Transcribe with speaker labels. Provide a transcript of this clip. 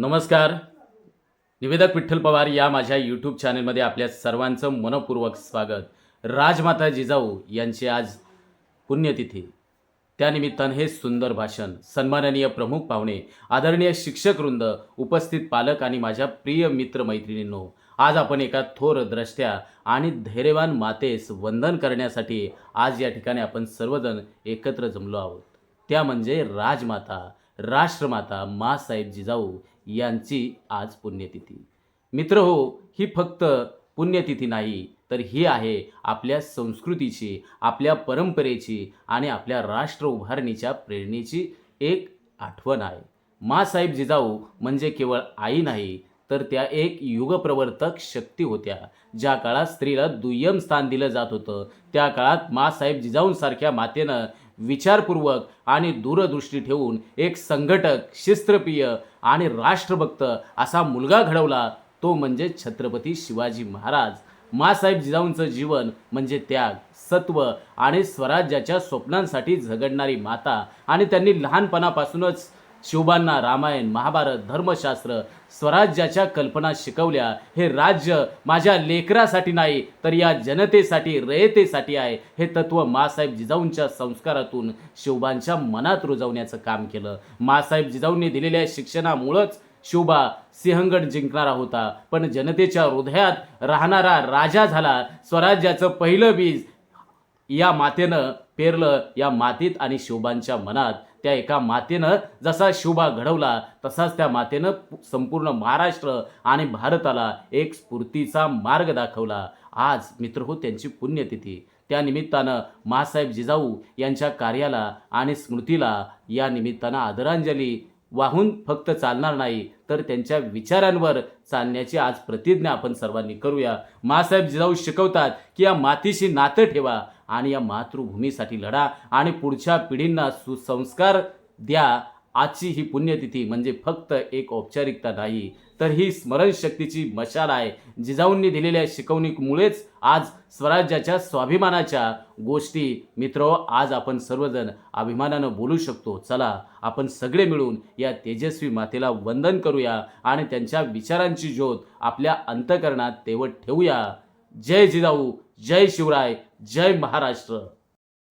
Speaker 1: नमस्कार. निवेदक विठ्ठल पवार या माझ्या यूट्यूब चॅनलमध्ये आपल्या सर्वांचं मनपूर्वक स्वागत. राजमाता जिजाऊ यांची आज पुण्यतिथी. त्यानिमित्तानं हे सुंदर भाषण सन्माननीय प्रमुख पाहुणे आदरणीय शिक्षक वृंद उपस्थित पालक आणि माझ्या प्रिय मित्र मैत्रिणींनो आज आपण एका थोर द्रष्ट्या आणि धैर्यवान मातेस वंदन करण्यासाठी आज या ठिकाणी आपण सर्वजण एकत्र जमलो आहोत. त्या म्हणजे राजमाता राष्ट्रमाता मासाहेब जिजाऊ यांची आज पुण्यतिथी. मित्र हो ही फक्त पुण्यतिथी नाही तर ही आहे आपल्या संस्कृतीची आपल्या परंपरेची आणि आपल्या राष्ट्र उभारणीच्या प्रेरणेची एक आठवण आहे. मासाहेब जिजाऊ म्हणजे केवळ आई नाही तर त्या एक युगप्रवर्तक शक्ती होत्या. ज्या काळात स्त्रीला दुय्यम स्थान दिलं जात होतं त्या काळात मासाहेब जिजाऊंसारख्या मातेनं विचारपूर्वक आणि दूरदृष्टी ठेवून एक संघटक शिस्त्रप्रिय आणि राष्ट्रभक्त असा मुलगा घडवला. तो म्हणजे छत्रपती शिवाजी महाराज. मासाहेब जिजाऊंचं जीवन म्हणजे त्याग सत्व आणि स्वराज्याच्या स्वप्नांसाठी झगडणारी माता आणि त्यांनी लहानपणापासूनच शिवबांना रामायण महाभारत धर्मशास्त्र स्वराज्याच्या कल्पना शिकवल्या. हे राज्य माझ्या लेकरासाठी नाही तर या जनतेसाठी रयतेसाठी आहे. हे तत्व मासाहेब जिजाऊंच्या संस्कारातून शिवबांच्या मनात रुजवण्याचं काम केलं. मासाहेब जिजाऊंनी दिलेल्या शिक्षणामुळंच शिवबा सिंहगड जिंकणारा होता. पण जनतेच्या हृदयात राहणारा राजा झाला. स्वराज्याचं पहिलं बीज या मातेनं पेरलं. या मातीत आणि शिवबांच्या मनात त्या एका मातेनं जसा शोभा घडवला तसाच त्या मातेनं संपूर्ण महाराष्ट्र आणि भारताला एक स्फूर्तीचा मार्ग दाखवला. आज मित्र हो त्यांची पुण्यतिथी. त्या निमित्तानं जिजाऊ यांच्या कार्याला आणि स्मृतीला या निमित्तानं आदरांजली वाहून फक्त चालणार नाही तर त्यांच्या विचारांवर चालण्याची आज प्रतिज्ञा आपण सर्वांनी करूया. मासाहेब जिजाऊ शिकवतात की या मातीशी नातं ठेवा आणि या मातृभूमीसाठी लढा आणि पुढच्या पिढींना सुसंस्कार द्या आजची ही पुण्यतिथी म्हणजे फक्त एक औपचारिकता नाही तर ही स्मरणशक्तीची मशाल आहे. जिजाऊंनी दिलेल्या शिकवणीमुळेच आज स्वराज्याच्या स्वाभिमानाच्या गोष्टी. मित्र आज आपण सर्वजण अभिमानानं बोलू शकतो. चला आपण सगळे मिळून या तेजस्वी मातेला वंदन करूया आणि त्यांच्या विचारांची ज्योत आपल्या अंतकरणात तेवत ठेवूया. जय जिजाऊ जय शिवराय जय महाराष्ट्र.